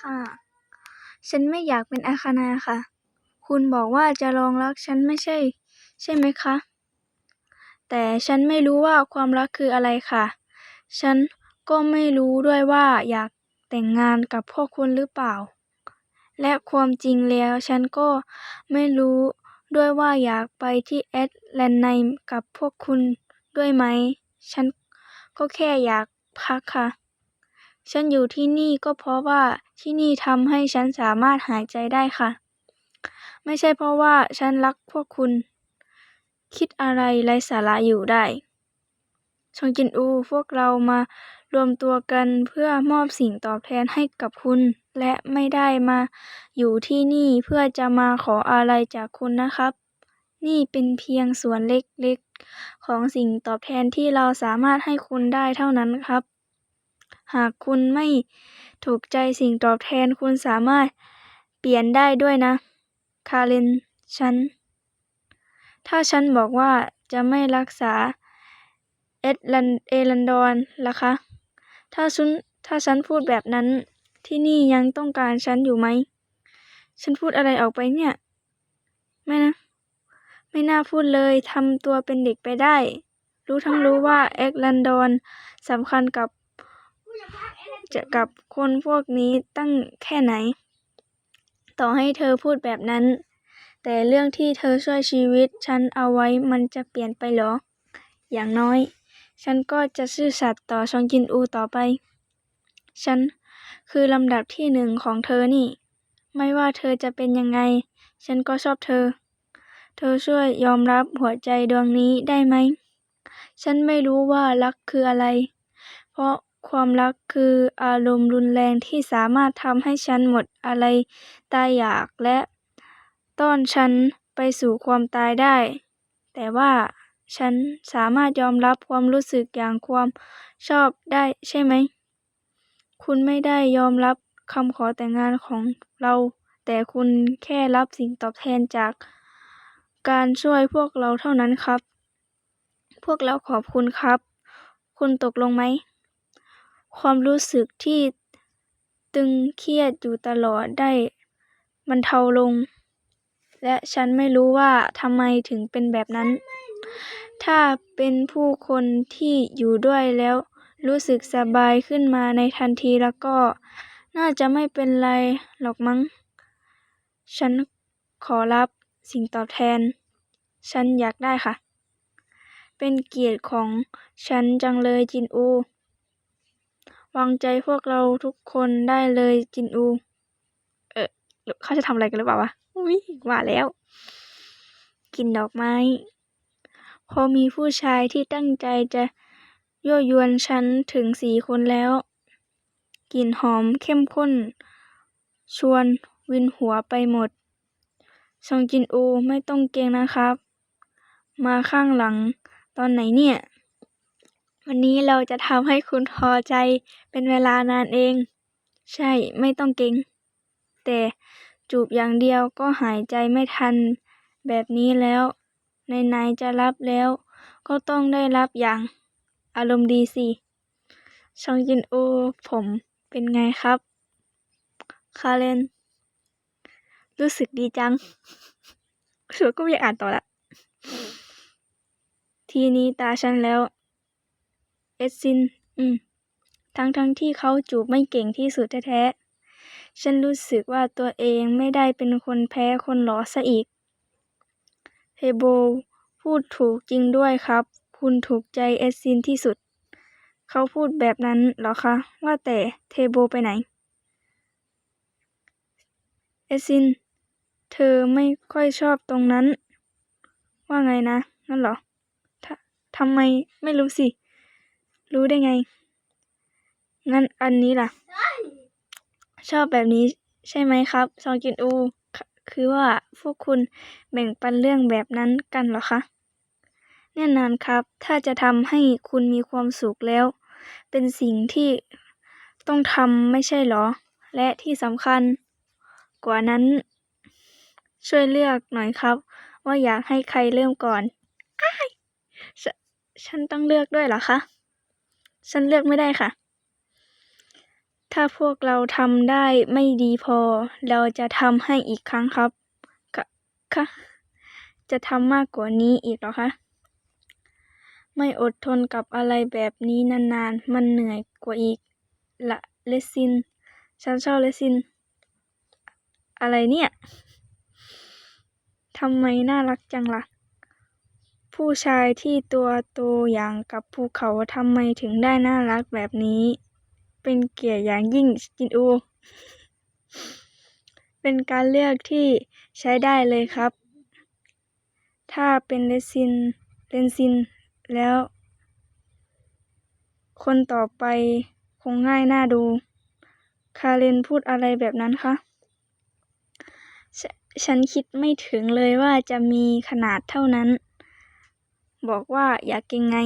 ค่ะ ฉันไม่อยากเป็นอาคานาค่ะ คุณบอกว่าจะลองรักฉันไม่ใช่ ใช่ไหมคะ แต่ฉันไม่รู้ว่าความรักคืออะไรค่ะ ฉันก็ไม่รู้ด้วยว่าอยากแต่งงานกับพวกคุณหรือเปล่า และความจริงแล้วฉันก็ไม่รู้ด้วยว่าอยากไปที่แอตแลนไนกับพวกคุณด้วยไหม ฉันก็แค่อยากพักค่ะ ฉันอยู่ที่นี่ก็เพราะว่าที่นี่ทำให้ฉันสามารถหายใจได้ค่ะ ไม่ใช่เพราะว่าฉันรักพวกคุณ คิดอะไรไร้สาระอยู่ได้ชองจินอูพวกเรามารวมตัวกันเพื่อมอบสิ่งตอบแทนให้กับคุณ และไม่ได้มาอยู่ที่นี่เพื่อจะมาขออะไรจากคุณนะครับ นี่เป็นเพียงส่วนเล็กๆ ของสิ่งตอบแทนที่เราสามารถให้คุณได้เท่านั้นครับ หากคุณไม่ถูกใจสิ่งตอบแทนคุณสามารถเปลี่ยนได้ด้วยนะ คาเรนฉัน ถ้าฉันบอกว่าจะไม่รักษา เอ็ดลันเอรันดอนล่ะคะ ถ้าฉันถ้าฉันพูดแบบนั้นที่นี่ยังต้องการฉันอยู่ไหม ฉันพูดอะไรออกไปเนี่ย ไม่นะ ไม่น่าพูดเลยทำตัวเป็นเด็กไปได้ รู้ทั้งรู้ว่าเอ็กลันดอนสำคัญกับ จะกับคนพวกนี้ตั้งแค่ไหน ต่อให้เธอพูดแบบนั้น แต่เรื่องที่เธอช่วยชีวิตฉันเอาไว้มันจะเปลี่ยนไปหรอ อย่างน้อย ฉันก็จะซื่อสัตย์ต่อชองจินอูต่อไป ฉันคือลำดับที่หนึ่งของเธอนี่ ไม่ว่าเธอจะเป็นยังไง ฉันก็ชอบเธอ เธอช่วยยอมรับหัวใจดวงนี้ได้ไหม ฉันไม่รู้ว่ารักคืออะไร เพราะ ความรักคืออารมณ์รุนแรงที่สามารถทำให้ฉันหมดอะไรตายอยากและต้อนฉันไปสู่ความตายได้ แต่ว่าฉันสามารถยอมรับความรู้สึกอย่างความชอบได้ใช่ไหม คุณไม่ได้ยอมรับคำขอแต่งงานของเรา แต่คุณแค่รับสิ่งตอบแทนจากการช่วยพวกเราเท่านั้นครับ พวกเราขอบคุณครับ คุณตกลงไหม ความรู้สึกที่ตึงเครียดอยู่ตลอดได้บรรเทาลง และฉันไม่รู้ว่าทำไมถึงเป็นแบบนั้น ถ้าเป็นผู้คนที่อยู่ด้วยแล้วรู้สึกสบายขึ้นมาในทันทีแล้วก็น่าจะไม่เป็นไรหรอกมั้ง ฉันขอรับสิ่งตอบแทน ฉันอยากได้ค่ะ เป็นเกียรติของฉันจังเลยจินอู วางใจพวกเราทุกคนได้เลยจินอู เออเขาจะทำอะไรกันหรือเปล่าวะอุ้ยว่าแล้ว กินดอกไม้ พอมีผู้ชายที่ตั้งใจจะยั่วยวนฉันถึงสี่คนแล้ว กลิ่นหอมเข้มข้น ชวนวินหัวไปหมด ซองจินอูไม่ต้องเกรงนะครับ มาข้างหลังตอนไหนเนี่ย วันนี้เราจะทำให้คุณพอใจเป็นเวลานานเอง ใช่ไม่ต้องเกรงแต่จูบอย่างเดียวก็หายใจไม่ทัน แบบนี้แล้วไหนๆจะรับแล้ว ก็ต้องได้รับอย่าง อารมณ์ดีสิ ชองจินอูผมเป็นไงครับ คาเรนรู้สึกดีจังสุดก็ไม่อยากอ่านต่อละ ทีนี้ตาฉันแล้ว เอสซิน อืม ทั้งทั้งที่เขาจูบไม่เก่งที่สุดแท้ๆ ฉันรู้สึกว่าตัวเองไม่ได้เป็นคนแพ้คนหลอซะอีกเทโบพูดถูกจริงด้วยครับ คุณถูกใจเอสซินที่สุด เขาพูดแบบนั้นเหรอคะ ว่าแต่เทโบไปไหน เอสซิน เธอไม่ค่อยชอบตรงนั้น ว่าไงนะ นั่นเหรอททำไมไม่รู้สิ รู้ได้ไง งั้นอันนี้ล่ะ ชอบแบบนี้ใช่ไหมครับ ซองจินอู คือว่าพวกคุณแบ่งปันเรื่องแบบนั้นกันเหรอคะ แน่นอนครับ ถ้าจะทำให้คุณมีความสุขแล้ว เป็นสิ่งที่ต้องทำไม่ใช่เหรอ และที่สำคัญ กว่านั้น ช่วยเลือกหน่อยครับ ว่าอยากให้ใครเริ่มก่อนอ้ายฉฉันต้องเลือกด้วยเหรอคะ ฉันเลือกไม่ได้ค่ะ ถ้าพวกเราทำได้ไม่ดีพอ เราจะทำให้อีกครั้งครับกะคะจะทำมากกว่านี้อีกหรอคะ ไม่อดทนกับอะไรแบบนี้นานๆ มันเหนื่อยกว่าอีก ละเลซิน ฉันชอบเลซิน อะไรเนี่ยทำไมน่ารักจังล่ะ ผู้ชายที่ตัวโตอย่างกับภูเขาทำไมถึงได้น่ารักแบบนี้ เป็นเกียรติอย่างยิ่งจินอู เป็นการเลือกที่ใช้ได้เลยครับ ถ้าเป็นเลซินเลนซินแล้ว คนต่อไปคงง่ายน่าดู คาเรนพูดอะไรแบบนั้นคะฉฉันคิดไม่ถึงเลยว่าจะมีขนาดเท่านั้น บอกว่าอยากก่งไง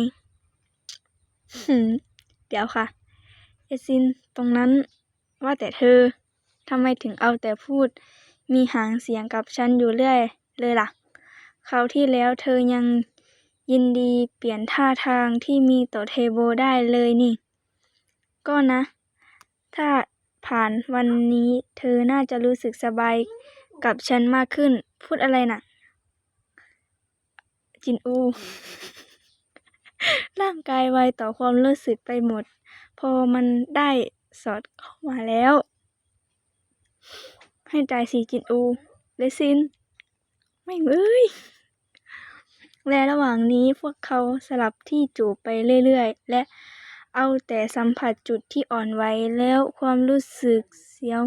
เดี๋ยวค่ะ เอซินตรงนั้นว่าแต่เธอทำไมถึงเอาแต่พูด มีหางเสียงกับฉันอยู่เรื่อยเลยล่ะคราวที่แล้วเธอยังยินดีเปลี่ยนท่าทางที่มีต่อเทโบได้เลยนี่ ก็นะ ถ้าผ่านวันนี้เธอน่าจะรู้สึกสบายกับฉันมากขึ้น พูดอะไรน่ะ จินอู ร่างกายไวต่อความรู้สึกไปหมด พอมันได้สอดเข้ามาแล้ว ให้ตายสิจินอูเลซิน ไม่งเอ้ยและระหว่างนี้พวกเขาสลับที่จูบไปเรื่อยๆ และเอาแต่สัมผัสจุดที่อ่อนไหวแล้วความรู้สึกเสียว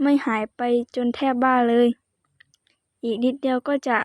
ไม่หายไปจนแทบบ้าเลย อีกนิดเดียวก็จะ